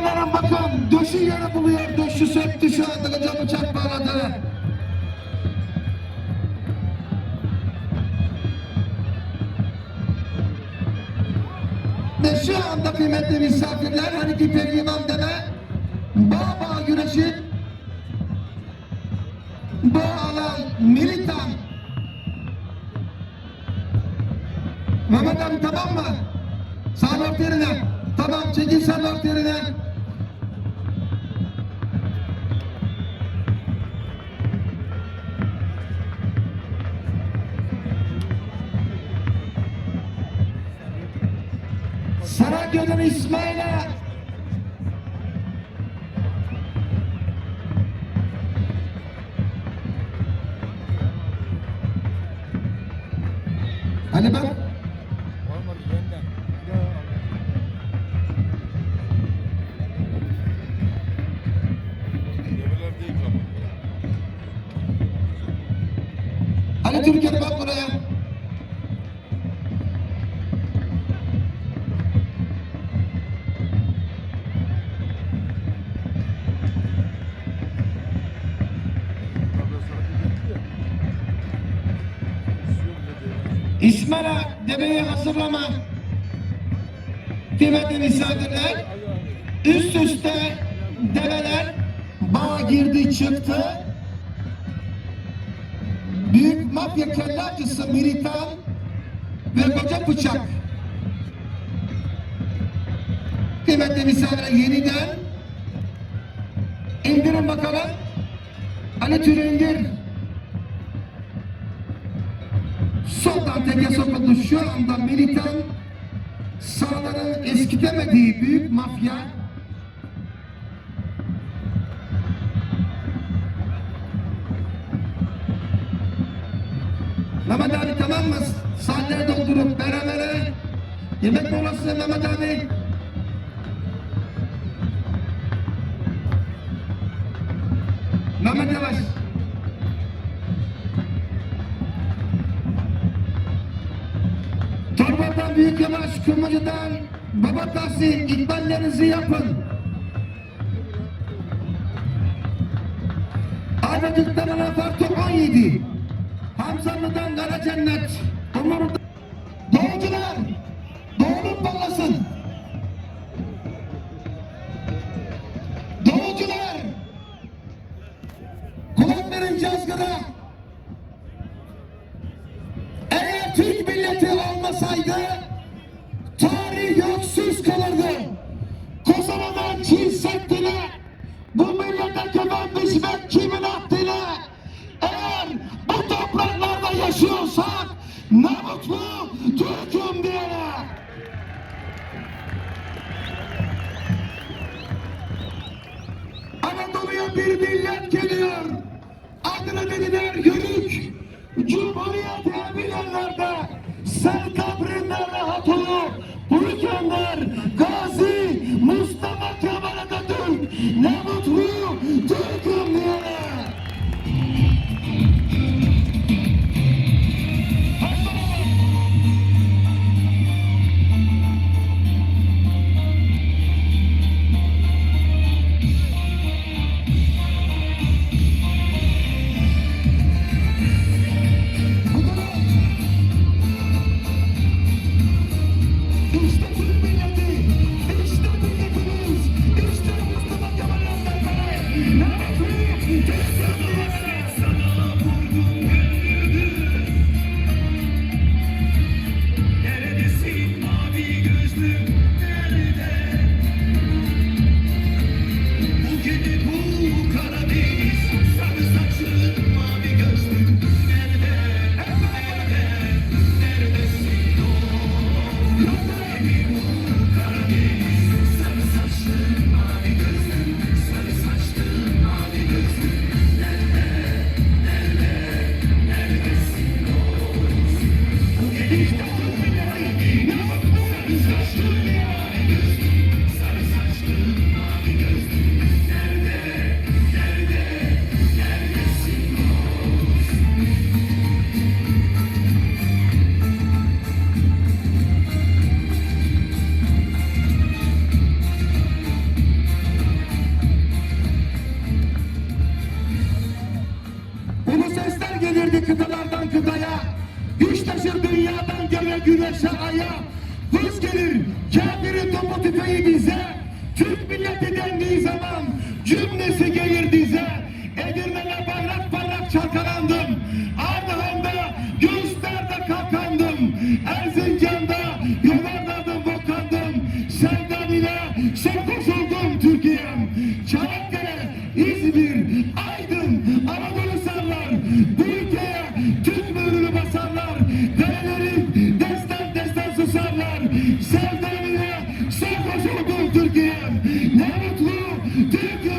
Askerlerin bakın döşü yere buluyor. Döşü söktü şu anda koca bıçak bağladı. Ve şu anda kıymetli misafirler hani ki Pehlivan deme Bağ güreşi bu alan militan Mehmet abi tamam mı? Sağ yerine. Tamam çekil sağ yerine. Al. Demirler değil ama. Hani Türkiye'de bak buraya. İsmail'e deveyi hazırlama. Kıymetli misafirler. Üst üste develer bağa girdi çıktı. Büyük mafya kellacısı militan ve koca bıçak. Kıymetli misafirler yeniden indirin bakalım. Ali Türü indir. Soldan teke sokuldu şu anda militan sağların eskitemediği büyük mafya Mehmet abi tamam mı? Sahneleri doldurup berabere yemek molası Mehmet abi. Mehmet Yavaş. Büyük Yavaş, Kırmacı'dan Baba Tahsin, ikballerinizi yapın. Aracıktan Anafartı 17. Hamzalı'dan Kara Cennet. Umur'da. Doğucular, doğunun ballasın. Doğucular, kulak verin cazgıra. Eğer Türk milleti olmasaydı millet geliyor. Adına dediler yörük. Cumhuriyet eminenlerde sen kabrinde göre güneşe aya vız gelir. Kafirin topu tüfeği bize. Türk milleti dendiği zaman cümlesi gelir dize. Edirne'ne barrak barrak çalkalandım. Ardahan'da göğüslerde kalkandım. Erzincan'da yuvarladım bokandım. Senden ile şefkoş oldum Türkiye'm. Çanakkale, İzmir, Aydın, Anadolu sarlar. Büyük take